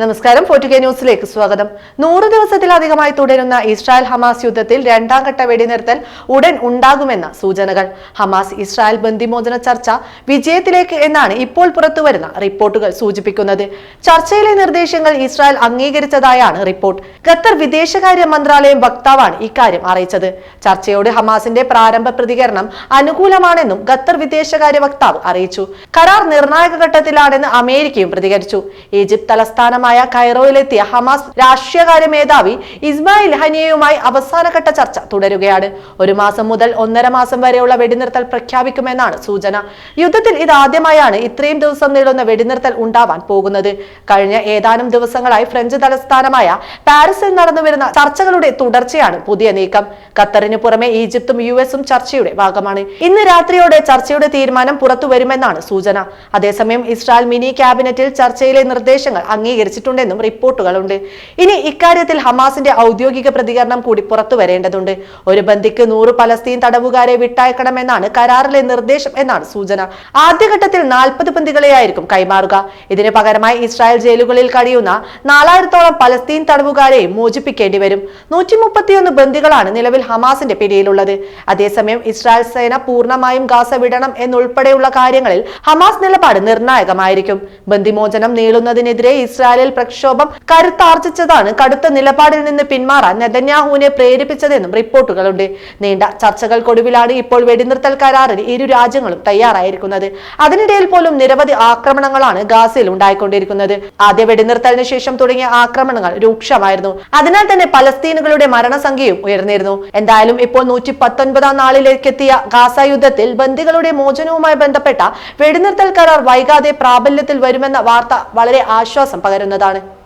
നമസ്കാരം. ഫോർട്ടുകെ ന്യൂസിലേക്ക് സ്വാഗതം. നൂറ് ദിവസത്തിലധികമായി തുടരുന്ന ഇസ്രായേൽ ഹമാസ് യുദ്ധത്തിൽ രണ്ടാം ഘട്ട വെടിനിർത്തൽ ഉടൻ ഉണ്ടാകുമെന്ന സൂചനകൾ. ഹമാസ് ഇസ്രായേൽ ബന്ദിമോചന ചർച്ച വിജയത്തിലേക്ക് എന്നാണ് ഇപ്പോൾ പുറത്തുവരുന്ന റിപ്പോർട്ടുകൾ സൂചിപ്പിക്കുന്നത്. ചർച്ചയിലെ നിർദ്ദേശങ്ങൾ ഇസ്രായേൽ അംഗീകരിച്ചതായാണ് റിപ്പോർട്ട്. ഖത്തർ വിദേശകാര്യ മന്ത്രാലയം വക്താവാണ് ഇക്കാര്യം അറിയിച്ചത്. ചർച്ചയോട് ഹമാസിന്റെ പ്രാരംഭ പ്രതികരണം അനുകൂലമാണെന്നും ഖത്തർ വിദേശകാര്യ വക്താവ് അറിയിച്ചു. കരാർ നിർണായക ഘട്ടത്തിലാണെന്ന് അമേരിക്കയും പ്രതികരിച്ചു. ഈജിപ്ത് തലസ്ഥാനമായ കൈറോയിലെത്തിയ ഹമാസ് രാഷ്ട്രീയകാര്യ മേധാവി ഇസ്മായിൽ ഹനിയയുമായി അവസാനഘട്ട ചർച്ച തുടരുകയാണ്. ഒരു മാസം മുതൽ ഒന്നര മാസം വരെയുള്ള വെടിനിർത്തൽ പ്രഖ്യാപിക്കുമെന്നാണ് സൂചന. യുദ്ധത്തിൽ ഇതാദ്യമായാണ് ഇത്രയും ദിവസം നീളുന്ന വെടിനിർത്തൽ ഉണ്ടാവാൻ പോകുന്നത്. കഴിഞ്ഞ ഏതാനും ദിവസങ്ങളായി ഫ്രഞ്ച് തലസ്ഥാനമായ പാരീസിൽ നടന്നുവരുന്ന ചർച്ചകളുടെ തുടർച്ചയാണ് പുതിയ നീക്കം. ഖത്തറിന് പുറമെ ഈജിപ്തും യു എസും ചർച്ചയുടെ ഭാഗമാണ്. ഇന്ന് രാത്രിയോടെ ചർച്ചയുടെ തീരുമാനം പുറത്തു വരുമെന്നാണ് സൂചന. അതേസമയം ഇസ്രായേൽ മിനി ക്യാബിനറ്റിൽ ചർച്ചയിലെ നിർദ്ദേശങ്ങൾ അംഗീകരിച്ചിട്ടുണ്ടെന്നും റിപ്പോർട്ടുകളുണ്ട്. ഇനി ഇക്കാര്യത്തിൽ ഹമാസിന്റെ ഔദ്യോഗിക പ്രതികരണം കൂടി പുറത്തു വരേണ്ടതുണ്ട്. ഒരു ബന്ദിക്ക് നൂറ് പലസ്തീൻ തടവുകാരെ വിട്ടയക്കണമെന്നാണ് കരാറിലെ നിർദ്ദേശം എന്നാണ് സൂചന. ആദ്യഘട്ടത്തിൽ നാൽപ്പത് ബന്ദികളെയായിരിക്കും കൈമാറുക. ഇതിന് പകരമായി ഇസ്രായേൽ ജയിലുകളിൽ കഴിയുന്ന നാലായിരത്തോളം പലസ്തീൻ തടവുകാരെയും മോചിപ്പിക്കേണ്ടി വരും. നൂറ്റി മുപ്പത്തിയൊന്ന് ബന്ദികളാണ് നിലവിൽ ഹമാസിന്റെ പിടിയിലുള്ളത്. അതേസമയം ഇസ്രായേൽ സേന പൂർണമായും ഗാസ വിടണം എന്നുൾപ്പെടെയുള്ള കാര്യങ്ങളിൽ ഹമാസ് നിലപാട് നിർണായകമായിരിക്കും. ബന്ദിമോചനം നീളുന്നതിനെതിരെ ഇസ്രായേലിൽ പ്രക്ഷോഭം കരുത്താർജിച്ചതാണ് കടുത്ത നിലപാടിൽ നിന്ന് പിന്മാറാൻ നെതന്യാഹുവിനെ പ്രേരിപ്പിച്ചതെന്നും റിപ്പോർട്ടുകളുണ്ട്. നീണ്ട ചർച്ചകൾക്കൊടുവിലാണ് ഇപ്പോൾ വെടിനിർത്തൽ കരാറിന് ഇരു രാജ്യങ്ങളും തയ്യാറായിരിക്കുന്നത്. അതിനിടയിൽ പോലും നിരവധി ആക്രമണങ്ങളാണ് ഗാസയിൽ ഉണ്ടായിക്കൊണ്ടിരിക്കുന്നത്. ആദ്യ വെടിനിർത്തലിന് ശേഷം തുടങ്ങിയ ആക്രമണങ്ങൾ രൂക്ഷമായിരുന്നു. അതിനാൽ തന്നെ പലസ്തീനുകളുടെ മരണസംഖ്യയും ഉയർന്നിരുന്നു. എന്തായാലും ഇപ്പോൾ നൂറ്റി പത്തൊൻപതാം നാളിലേക്ക് എത്തിയ ഗാസ യുദ്ധത്തിൽ ബന്ദികളുടെ മോചനവുമായി ബന്ധപ്പെട്ട വെടിനിർത്തൽ കരാർ വൈകാതെ പ്രാബല്യത്തിൽ വരുമെന്ന വാർത്ത വളരെ ആശ്വാസം പകരുന്നതാണ്